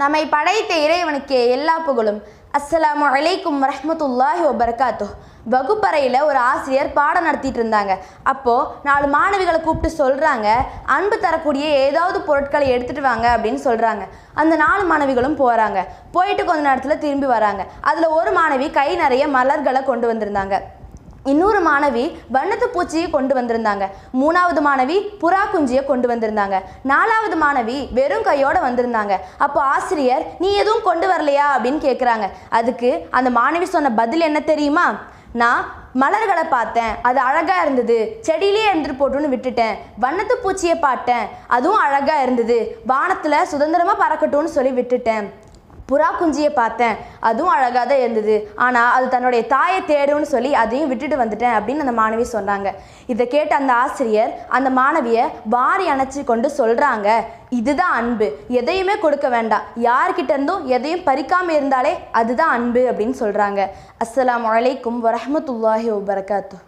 நம்மை படைத்த இறைவனுக்கே எல்லா புகழும். அஸ்ஸலாமு அலைக்கும் வரஹ்மத்துல்லாஹி வபர்காத்து வகுப்பறையில் ஒரு ஆசிரியர் பாடம் நடத்திட்டு இருந்தாங்க. அப்போது நாலு மாணவிகளை கூப்பிட்டு சொல்கிறாங்க அன்பு தரக்கூடிய ஏதாவது பொருட்களை எடுத்துகிட்டு வாங்க அப்படின்னு சொல்கிறாங்க அந்த நாலு மாணவிகளும் போகிறாங்க போயிட்டு கொஞ்ச நேரத்தில் திரும்பி வராங்க. அதில் ஒரு மாணவி கை நிறைய மலர்களை கொண்டு வந்திருந்தாங்க. இன்னொரு மாணவி வண்ணத்து பூச்சியை கொண்டு வந்திருந்தாங்க. மூணாவது மாணவி புறா குஞ்சியை கொண்டு வந்திருந்தாங்க. நாலாவது மாணவி வெறும் கையோட வந்திருந்தாங்க. அப்போ ஆசிரியர் நீ எதுவும் கொண்டு வரலையா? அப்படின்னு கேட்குறாங்க அதுக்கு அந்த மாணவி சொன்ன பதில் என்ன தெரியுமா? நான் மலர்களை பார்த்தேன். அது அழகா இருந்தது. செடியிலே எழுந்துட்டு போட்டுன்னு விட்டுட்டேன். வண்ணத்து பூச்சியை பார்த்தேன். அதுவும் அழகா இருந்தது. வானத்துல சுதந்திரமா பறக்கட்டும்னு சொல்லி விட்டுட்டேன். புறா குஞ்சியை பார்த்தேன். அதுவும் அழகாக தான் இருந்தது. ஆனால் அது தன்னுடைய தாயை தேடும்னு சொல்லி அதையும் விட்டுட்டு வந்துட்டேன் அப்படின்னு அந்த மாணவி சொன்னாங்க. இதை கேட்ட அந்த ஆசிரியர் அந்த மாணவியை வாரி அணைச்சி கொண்டு சொல்கிறாங்க இதுதான் அன்பு. எதையுமே கொடுக்க வேண்டாம். யார்கிட்ட இருந்தும் எதையும் பறிக்காமல் இருந்தாலே அதுதான் அன்பு அப்படின்னு சொல்கிறாங்க அஸ்லாம் அலைக்கும் வரமத்துல்லாஹி வபரகாத்து